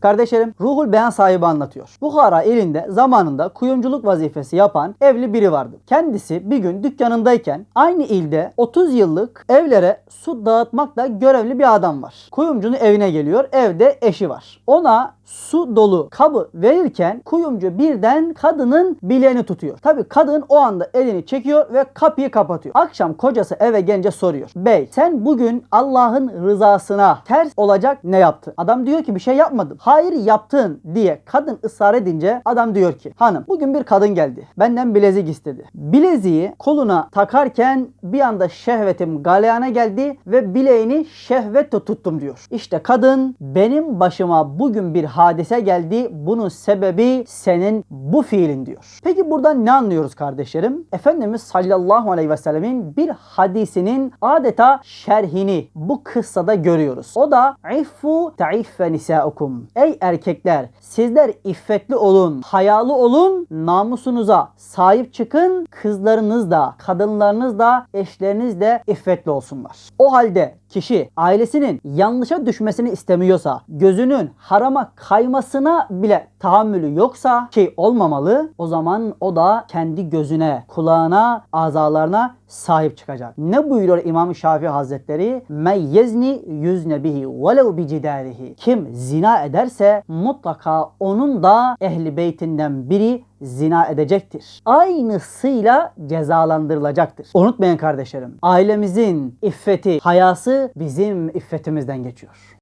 Kardeşlerim Ruhul Beyan sahibi anlatıyor. Buhara elinde zamanında kuyumculuk vazifesi yapan evli biri vardı. Kendisi bir gün dükkanındayken aynı ilde 30 yıllık evlere su dağıtmakla görevli bir adam var. Kuyumcunun evine geliyor. Evde eşi var. Ona su dolu kabı verirken kuyumcu birden kadının bileğini tutuyor. Tabi kadın o anda elini çekiyor ve kapıyı kapatıyor. Akşam kocası eve gelince soruyor. Bey sen bugün Allah'ın rızasına ters olacak ne yaptın? Adam diyor ki bir şey yapmadım. Hayır yaptın diye kadın ısrar edince adam diyor ki hanım bugün bir kadın geldi. Benden bilezik istedi. Bileziği koluna takarken bir anda şehvetim galeyana geldi ve bileğini şehvetle tuttum diyor. İşte kadın benim başıma bugün bir hadise geldi. Bunun sebebi senin bu fiilin diyor. Peki buradan ne anlıyoruz kardeşlerim? Efendimiz sallallahu aleyhi ve sellemin bir hadisinin adeta şerhini bu kıssada görüyoruz. O da iffu taiffe nisaukum. Ey erkekler sizler iffetli olun, hayalı olun, namusunuza sahip çıkın. Kızlarınız da, kadınlarınız da, eşleriniz de iffetli olsunlar. O halde kişi ailesinin yanlışa düşmesini istemiyorsa, gözünün harama kaymasına bile tahammülü yoksa ki olmamalı, o zaman o da kendi gözüne, kulağına, azalarına sahip çıkacak. Ne buyuruyor İmam Şafii Hazretleri? Men yezni yüzne bihi velev bicidarihi. Kim zina ederse mutlaka onun da ehli beytinden biri zina edecektir. Aynısıyla cezalandırılacaktır. Unutmayın kardeşlerim. Ailemizin iffeti, hayası bizim iffetimizden geçiyor.